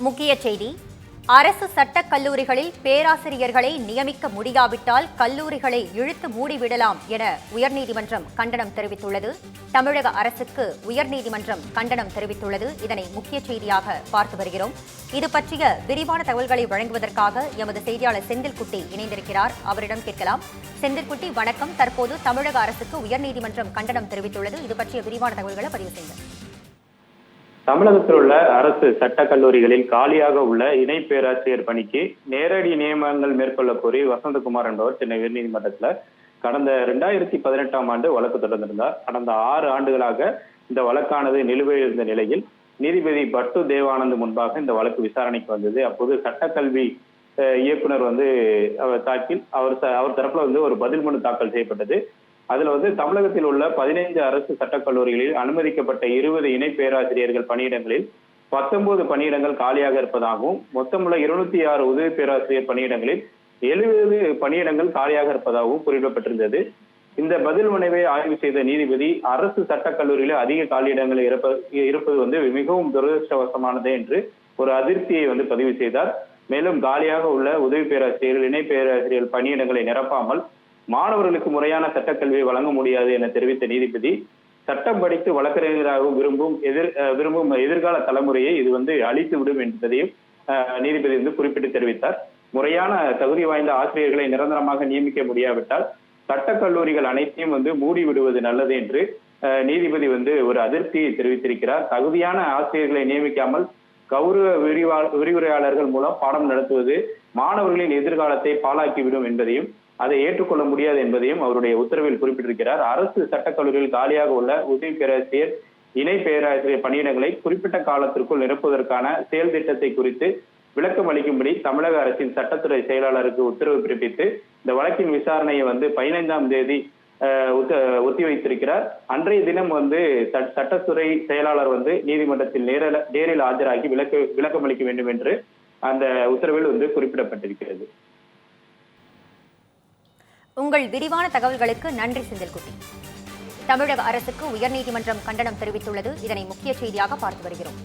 முக்கிய செய்தி. அரசு சட்டக் கல்லூரிகளில் பேராசிரியர்களை நியமிக்க முடியாவிட்டால் கல்லூரிகளை இழுத்து மூடிவிடலாம் என உயர்நீதிமன்றம் கண்டனம் தெரிவித்துள்ளது. தமிழக அரசுக்கு உயர்நீதிமன்றம் கண்டனம் தெரிவித்துள்ளது. இதனை முக்கிய செய்தியாக பார்த்து வருகிறோம். இது பற்றிய விரிவான தகவல்களை வழங்குவதற்காக எமது செய்தியாளர் செந்தில்குட்டி இணைந்திருக்கிறார். அவரிடம் கேட்கலாம். செந்தில்குட்டி வணக்கம். தற்போது தமிழக அரசுக்கு உயர்நீதிமன்றம் கண்டனம் தெரிவித்துள்ளது. இது பற்றிய விரிவான தகவல்களை பதிவு செய்யுங்கள். தமிழகத்தில் உள்ள அரசு சட்டக் கல்லூரிகளில் காலியாக உள்ள இணை பேராசிரியர் பணிக்கு நேரடி நியமனங்கள் மேற்கொள்ள கோரி வசந்தகுமார் என்பவர் சென்னை உயர்நீதிமன்றத்தில் கடந்த ரெண்டாயிரத்தி பதினெட்டாம் ஆண்டு வழக்கு தொடர்ந்திருந்தார். கடந்த ஆறு ஆண்டுகளாக இந்த வழக்கானது நிலுவையில் இருந்த நிலையில் நீதிபதி பட்டு தேவானந்த் முன்பாக இந்த வழக்கு விசாரணைக்கு வந்தது. அப்போது சட்டக்கல்வி இயக்குனர் வந்து அவர் தாக்கில் அவர் அவர் தரப்புல வந்து ஒரு பதில் மனு தாக்கல் செய்யப்பட்டது. அதுல வந்து தமிழகத்தில் உள்ள பதினைந்து அரசு சட்டக் கல்லூரிகளில் அனுமதிக்கப்பட்ட இருபது இணை பேராசிரியர்கள் பணியிடங்களில் பத்தொன்பது பணியிடங்கள் காலியாக இருப்பதாகவும் மொத்தமுள்ள இருநூத்தி ஆறு உதவி பேராசிரியர் பணியிடங்களில் எழுபது பணியிடங்கள் காலியாக இருப்பதாகவும் குறிப்பிடப்பட்டிருந்தது. இந்த பதில் மனுவை ஆய்வு செய்த நீதிபதி அரசு சட்டக்கல்லூரியில் அதிக காலியிடங்கள் இருப்ப இருப்பது வந்து மிகவும் துரதிருஷ்டவசமானது என்று ஒரு அதிருப்தியை வந்து பதிவு செய்தார். மேலும் காலியாக உள்ள உதவி பேராசிரியர்கள் இணை பேராசிரியர் பணியிடங்களை நிரப்பாமல் மாணவர்களுக்கு முறையான சட்டக்கல்வியை வழங்க முடியாது என தெரிவித்த நீதிபதி சட்டம் படித்து வழக்கறிஞராக விரும்பும் எதிர் விரும்பும் எதிர்கால தலைமுறையை இது வந்து அழித்து விடும் என்பதையும் நீதிபதி வந்து குறிப்பிட்டு தெரிவித்தார். முறையான தகுதி வாய்ந்த ஆசிரியர்களை நிரந்தரமாக நியமிக்க முடியாவிட்டால் சட்டக்கல்லூரிகள் அனைத்தையும் வந்து மூடி விடுவது நல்லது என்று அஹ், நீதிபதி வந்து ஒரு அதிருப்தியை தெரிவித்திருக்கிறார். தகுதியான ஆசிரியர்களை நியமிக்காமல் கௌரவ விரிவா விரிவுரையாளர்கள் மூலம் பாடம் நடத்துவது மாணவர்களின் எதிர்காலத்தை பாழாக்கிவிடும் என்பதையும் அதை ஏற்றுக்கொள்ள முடியாது என்பதையும் அவருடைய உத்தரவில் குறிப்பிட்டிருக்கிறார். அரசு சட்டக்கல்லூரியில் காலியாக உள்ள உதவி பேராசிரியர் இணை பேராசிரியர் பணியிடங்களை குறிப்பிட்ட காலத்திற்குள் நிரப்புவதற்கான செயல் திட்டத்தை குறித்து விளக்கம் அளிக்கும்படி தமிழக அரசின் சட்டத்துறை செயலாளருக்கு உத்தரவு பிறப்பித்து இந்த வழக்கின் விசாரணையை வந்து பதினைந்தாம் தேதி அஹ், ஒத்திவைத்திருக்கிறார் அன்றைய தினம் வந்து சட்- சட்டத்துறை செயலாளர் வந்து நீதிமன்றத்தில் நேரில் நேரில் ஆஜராகி விளக்க விளக்கம் அளிக்க வேண்டும் என்று அந்த உத்தரவில் வந்து குறிப்பிடப்பட்டிருக்கிறது. உங்கள் விரிவான தகவல்களுக்கு நன்றி செந்தில்குட்டி. தமிழக அரசுக்கு உயர்நீதிமன்றம் கண்டனம் தெரிவித்துள்ளது. இதனை முக்கிய செய்தியாக பார்த்து வருகிறோம்.